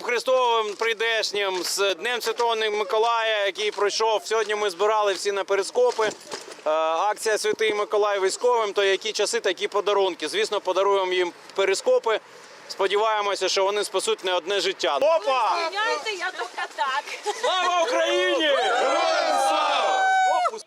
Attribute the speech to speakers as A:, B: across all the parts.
A: Різдвом Христовим прийдешнім, з Днем Святого Миколая, який пройшов. Сьогодні ми збирали всі на перископи. Е, Акція Святий Миколай військовим, то які часи, такі подарунки. Звісно, подаруємо їм перископи. Сподіваємося, що вони спасуть не одне життя. Опа!
B: Я так.
A: Слава Україні!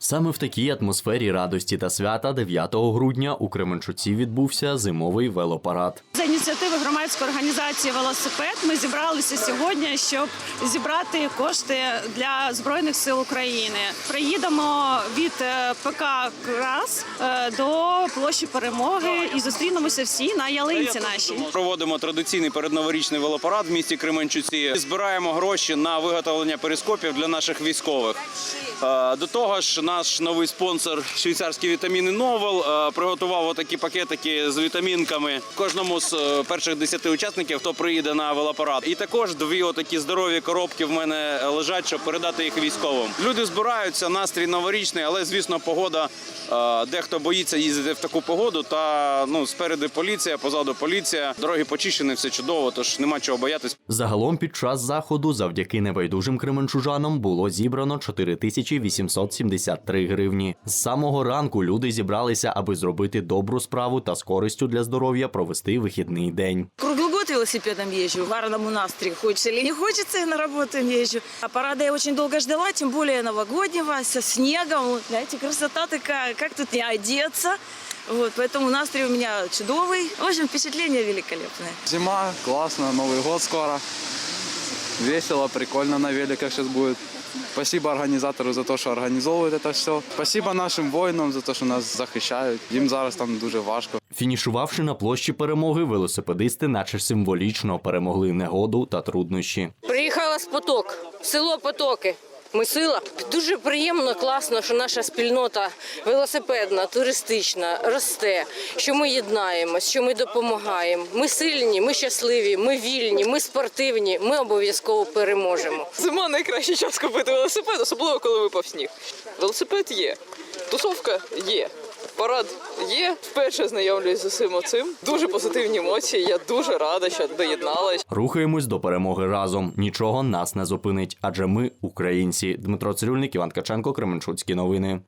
C: Саме в такій атмосфері радості та свята 9 грудня у Кременчуці відбувся зимовий велопарад.
D: За ініціативи громадської організації Велосипед ми зібралися сьогодні, щоб зібрати кошти для збройних сил України. Приїдемо від е, ПК Крас е, до площі перемоги і зустрінемося всі на ялинці нашій.
A: Проводимо традиційний передноворічний велопарад в місті Кременчуці. Збираємо гроші на виготовлення перископів для наших військових. Е, До того ж, наш новий спонсор швейцарські вітаміни Новел е, приготував отакі пакетики з вітамінками кожному з е, перших 10 учасників, хто приїде на велопарад. І також дві отакі здорові коробки в мене лежать, щоб передати їх військовим. Люди збираються, настрій новорічний, але звісно, погода. е, Дехто боїться їздити в таку погоду. Та ну спереду поліція, позаду поліція. Дороги почищені, все чудово, тож нема чого боятись.
C: Загалом під час заходу, завдяки небайдужим кременчужанам, було зібрано 4873 гривні. З самого ранку люди зібралися, аби зробити добру справу та з користю для здоров'я провести вихідний день.
E: Круглый год велосипедом езжу, в гарном настрое. Хочется или не хочется, я на работу езжу. А парада я очень долго ждала, тем более новогоднего, со снегом. Вот, Знаете, красота такая, как тут не одеться. Вот, поэтому настрой у меня чудовый. В общем, впечатление великолепное.
F: Зима, классно, Новый год скоро. Весело, прикольно на великах сейчас будет. Спасибо організатору за те, що організовують це все. Спасибо нашим воїнам за те, що нас захищають. Їм зараз там дуже важко.
C: Фінішувавши на площі перемоги, велосипедисти, наче символічно, перемогли негоду та труднощі.
G: Приїхала з поток, в село Потоки. Ми сила. Дуже приємно, класно, що наша спільнота велосипедна, туристична росте, що ми єднаємось, що ми допомагаємо. Ми сильні, ми щасливі, ми вільні, ми спортивні. Ми обов'язково переможемо.
H: Зима найкращий час купити велосипед, особливо коли випав сніг. Велосипед є, тусовка є. Парад є. Вперше знайомлюсь з усім оцим. Дуже позитивні емоції. Я дуже рада, що доєдналась.
C: Рухаємось до перемоги разом. Нічого нас не зупинить, адже ми українці. Дмитро Цирюльник, Іван Каченко, Кременчуцькі новини.